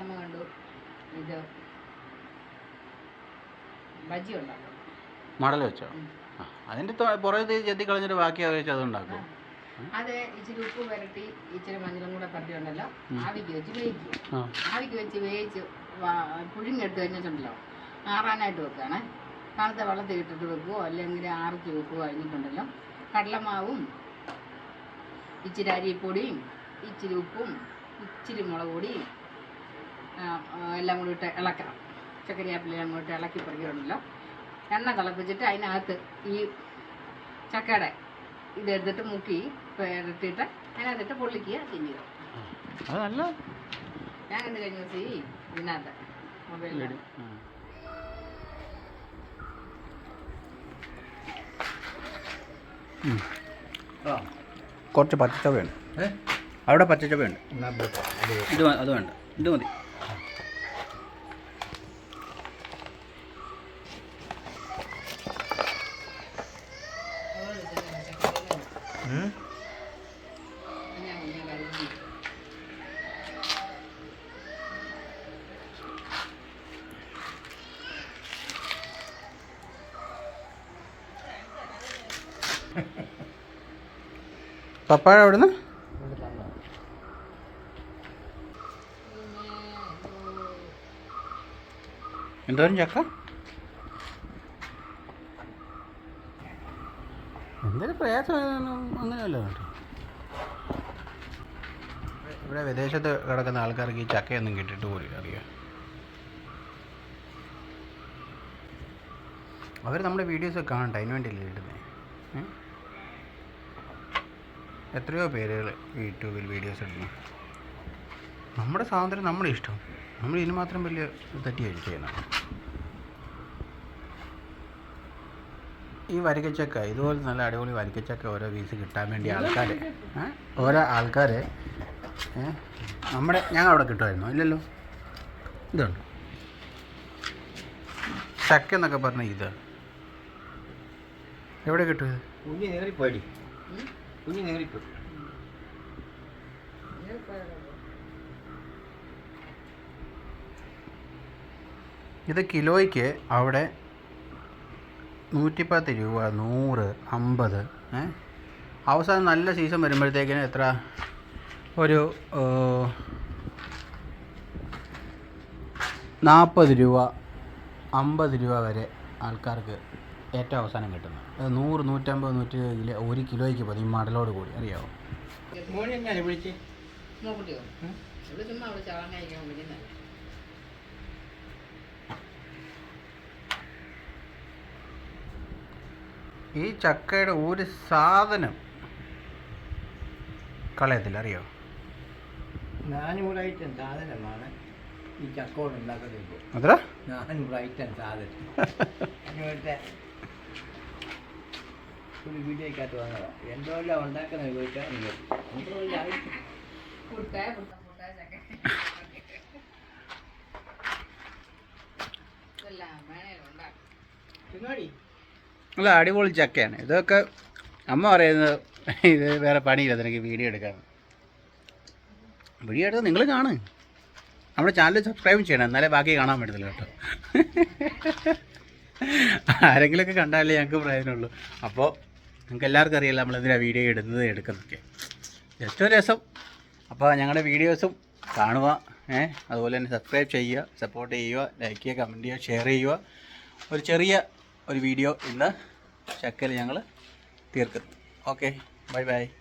അമ്മ കണ്ടു. ഇത് ബജി ഉണ്ടാക്കും. മടൽ വെച്ചോ? അതിന്റെ അതിന്റെ പുറത്ത് ചെത്തി കളഞ്ഞിട്ട് ബാക്കി വെച്ച് അത് ഉണ്ടാക്കും. അത് ഇച്ചിരി ഉപ്പ് പുരട്ടി ഇച്ചിരി മഞ്ഞളും കൂടെ പരട്ടിയുണ്ടല്ലോ. ആവിക്ക് വെച്ച് വേവിക്കും. ആവിക്ക് വെച്ച് വേവിച്ച് പുഴുങ്ങിയെടുത്ത് കഴിഞ്ഞിട്ടുണ്ടല്ലോ. ആറാനായിട്ട് വെക്കുകയാണേ തണുത്ത വെള്ളത്തിൽ ഇട്ടിട്ട് വെക്കുവോ? അല്ലെങ്കിൽ ആറിച്ച് വെക്കുവോ? കഴിഞ്ഞിട്ടുണ്ടല്ലോ കടലമാവും ഇച്ചിരി അരിപ്പൊടിയും ഇച്ചിരി ഉപ്പും ഇച്ചിരി മുളക് പൊടിയും എല്ലാം കൂടി ഇട്ട് ഇളക്കണം. ചക്കരയാപ്പിലെല്ലാം കൂടി ഇട്ട് ഇളക്കി പറിക്കുന്നുണ്ടല്ലോ എണ്ണ തിളപ്പിച്ചിട്ട് അതിനകത്ത് ഈ ചക്കയുടെ ഇതെടുത്തിട്ട് മുക്കി ഇട്ടിട്ട് അതിനകത്തിട്ട് പൊള്ളിക്കുക തിന്നുക ഞാൻ കണ്ടു കഴിഞ്ഞ ദിവസം ഈ ഇതിനകത്ത് മൊബൈലിൽ. കുറച്ച് പച്ചച്ചവയുണ്ട്. അവിടെ പച്ചച്ചവയുണ്ട്. ഇത് അത് വേണ്ട. ഇത് മതി. പപ്പായ എവിടുന്ന് എന്തോരം ചക്ക? എന്തൊരു പ്രയാസം അങ്ങനെയല്ലോ ഇവിടെ വിദേശത്ത് കിടക്കുന്ന ആൾക്കാർക്ക് ഈ ചക്കയൊന്നും കിട്ടിയിട്ട് പോലും അറിയാം. അവർ നമ്മുടെ വീഡിയോസ് കാണണ്ട അതിന് വേണ്ടിയല്ലേ ഇടുന്നത്? എത്രയോ പേരുകൾ യൂട്യൂബിൽ വീഡിയോസ് ഇടുന്നു. നമ്മുടെ സ്വാതന്ത്ര്യം നമ്മുടെ ഇഷ്ടം. നമ്മൾ ഇതിന് മാത്രം വലിയ തെറ്റിയായിട്ട് ചെയ്യുന്നത് ഈ വരിക്കച്ചക്ക ഇതുപോലെ നല്ല അടിപൊളി വരിക്കച്ചക്ക ഓരോ വീസ് കിട്ടാൻ വേണ്ടി ആൾക്കാർ ഓരോ ആൾക്കാർ നമ്മുടെ ഞങ്ങൾ അവിടെ കിട്ടുമായിരുന്നു ഇല്ലല്ലോ? ഇതുണ്ട്. ചക്ക എന്നൊക്കെ പറഞ്ഞാൽ ഇത്. എവിടെ കിട്ടും ഇത്? കുഞ്ഞ് നേറിപ്പോയി കുഞ്ഞ് നേറിപ്പോയി ഇത് കിലോയ്ക്ക് അവിടെ നൂറ്റിപ്പത്ത് രൂപ നൂറ് അമ്പത് ഏഹ് അവസാനം നല്ല സീസൺ വരുമ്പോഴത്തേക്കിന് എത്ര? ഒരു നാൽപ്പത് രൂപ അമ്പത് രൂപ വരെ ആൾക്കാർക്ക് ഏറ്റവും അവസാനം കിട്ടുന്നത്. അത് നൂറ് നൂറ്റമ്പത് നൂറ്റി കിലോ ഒരു കിലോയ്ക്ക് പോകും ഈ മടലോട് കൂടി. വിടുന്നല്ല ഈ ചക്കയുടെ ഒരു സാധനം കളയത്തില്ല അറിയോ നാനൂറ് ഐറ്റം സാധനമാണ് ഈ ചക്കോട് ഉണ്ടാക്കുന്നത് ഇപ്പോൾ അത്ര നാനൂറ് ഐറ്റം സാധനം. ഇവിടുത്തെ ഒരു വീട്ടിലേക്കകത്ത് വന്നതാണ് എന്തോല്ലാം ഉണ്ടാക്കുന്നത് ചോദിച്ചാൽ അല്ല? അടിപൊളി ചക്കയാണ്. ഇതൊക്കെ അമ്മ പറയുന്നത് ഇത് വേറെ പണിയില്ല നിനക്ക് വീഡിയോ എടുക്കാൻ. വീഡിയോ എടുത്ത് നിങ്ങൾ കാണ്. നമ്മുടെ ചാനൽ സബ്സ്ക്രൈബ് ചെയ്യണം. എന്നാലേ ബാക്കി കാണാൻ പറ്റത്തില്ല കേട്ടോ. ആരെങ്കിലുമൊക്കെ കണ്ടാലേ ഞങ്ങൾക്ക് പ്രയോജനമുള്ളൂ. അപ്പോൾ നിങ്ങൾക്ക് എല്ലാവർക്കും അറിയില്ല നമ്മളെന്തിനാണ് വീഡിയോ ഇടുന്നത് എടുക്കുന്നതൊക്കെ. ജസ്റ്റ് ഒരു രസം. അപ്പോൾ ഞങ്ങളുടെ വീഡിയോസും കാണുക ഏ? അതുപോലെ തന്നെ സബ്സ്ക്രൈബ് ചെയ്യുക സപ്പോർട്ട് ചെയ്യുക ലൈക്ക് ചെയ്യുക കമന്റ് ചെയ്യുക ഷെയർ ചെയ്യുക. ഒരു ചെറിയ ഒരു വീഡിയോ ഇന്ന് ചക്കയിൽ ഞങ്ങൾ തീർക്കുന്നു. Okay bye bye